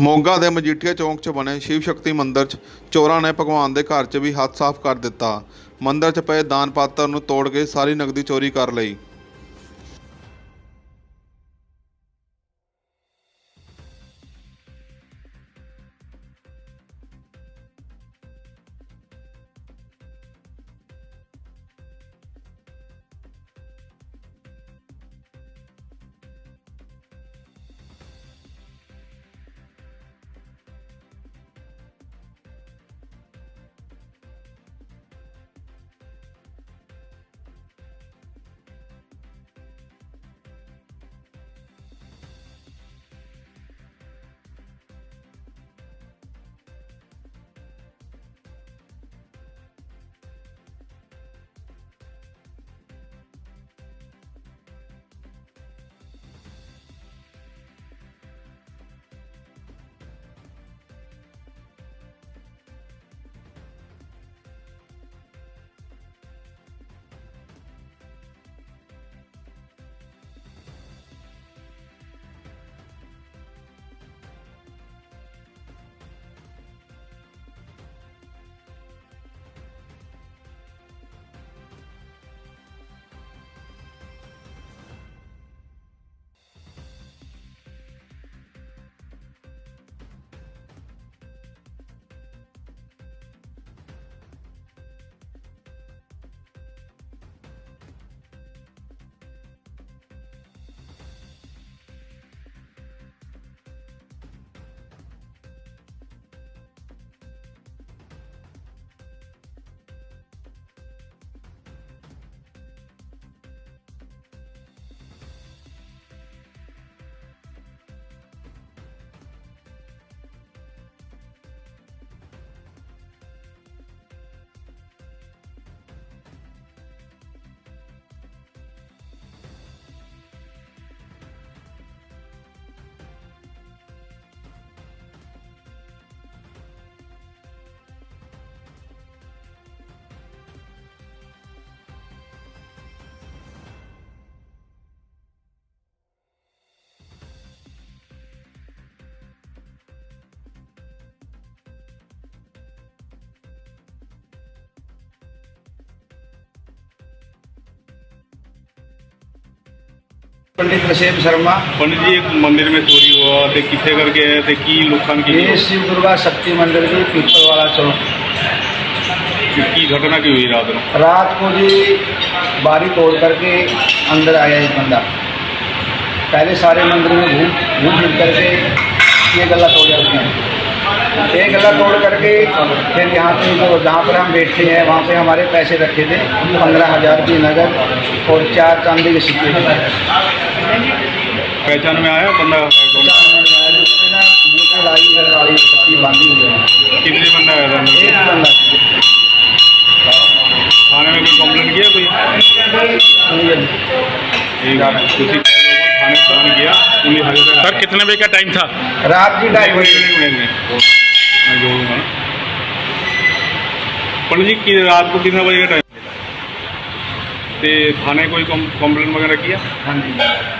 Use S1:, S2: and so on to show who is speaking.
S1: ਮੋਗਾ ਦੇ ਮਜੀਠੀਆ ਚੌਂਕ 'ਚ ਬਣੇ ਸ਼ਿਵ ਸ਼ਕਤੀ ਮੰਦਿਰ 'ਚ ਚੋਰਾਂ ਨੇ ਭਗਵਾਨ ਦੇ ਘਰ 'ਚ ਵੀ ਹੱਥ ਸਾਫ਼ ਕਰ ਦਿੱਤਾ। ਮੰਦਿਰ 'ਚ ਪਏ ਦਾਨ ਪਾਤਰ ਨੂੰ ਤੋੜ ਕੇ ਸਾਰੀ ਨਗਦੀ ਚੋਰੀ ਕਰ ਲਈ।
S2: पंडित नसेब शर्मा।
S3: पंडित जी एक मंदिर में चोरी हुआ ते कितने करके आए थे की नुकसान की
S2: ये शिव दुर्गा शक्ति मंदिर की पीपल वाला चौक
S3: की घटना की हुई रात में?
S2: रात को जी बारी तोड़ करके अंदर आया एक बंदा। पहले सारे मंदिर में घूम घूम फिर करके ये गला तोड़ा उसने। ये गला तोड़ करके फिर यहाँ पे जो जहाँ पर हम बैठते हैं वहाँ पे हमारे पैसे रखे थे पंद्रह हज़ार की नगद और चार चांदी के सिक्के थे
S3: पहचान में आया बंदा? है
S2: है है
S3: कितने बंदा आया था? थाने में कोई कंप्लेंट किया कोई? थाने फ़ोन किया
S4: सर कितने बजे का टाइम था?
S2: रात की ढाई बजे।
S3: मैं पंडित जी की रात को कितने बजे का टाइम ते थाने कोई कंप्लेंट वगैरह किया?
S2: हाँ जी।